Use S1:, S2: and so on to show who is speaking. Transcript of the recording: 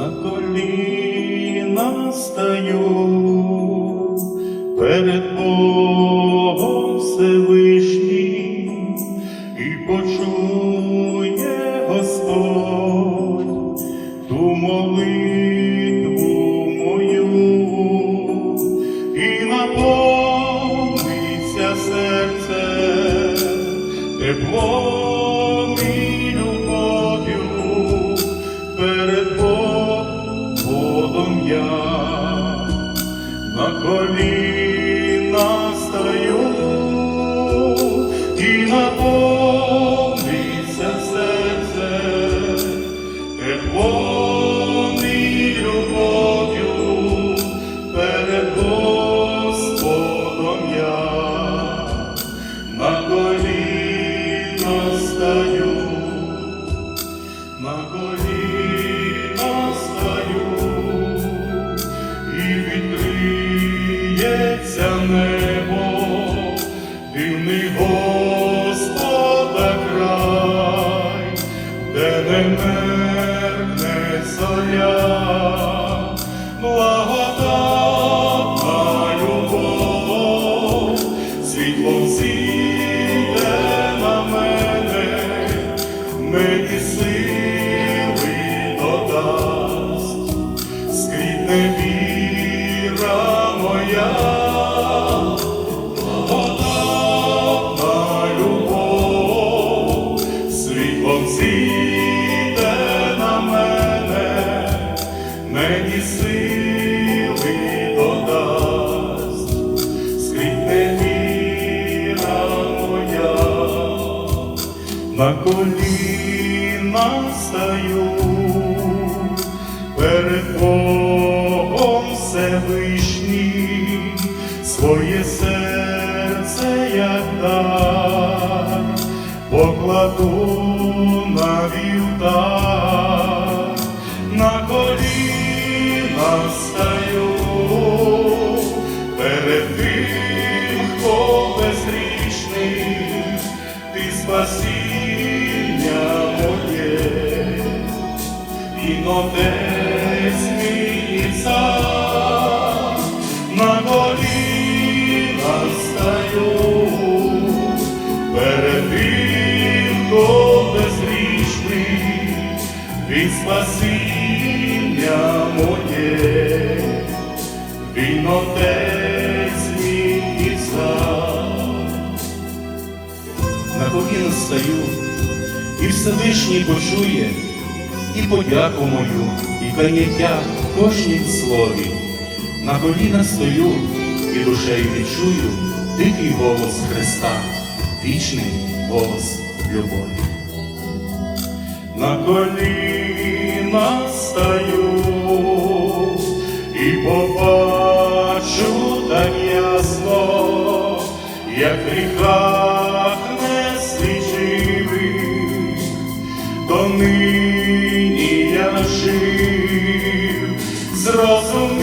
S1: на коліна стаю. Перед Богом Всевишнім і почує Господь ту молитву мою. І наповниться серце теплом і зоря, благодатна любов, на мене, мені сили додасть, скрітне віра моя, благодатна любов, світлом на коліна стаю перед Богом Всевишнім, своє серце як дар, покладу на вівтар, на коліна стаю мій і цар, на коліна стаю, перед тим, хто безгрішний, від спасіння моє, отець мій і
S2: на коліна стаю, і Всевишній почує, і подяку мою, і каяття в кожнім слові. На коліна стою і душею відчую дикий голос Христа, вічний голос любові.
S1: на коліна стаю і побачу так ясно, як в ріках не жив, зрозумів.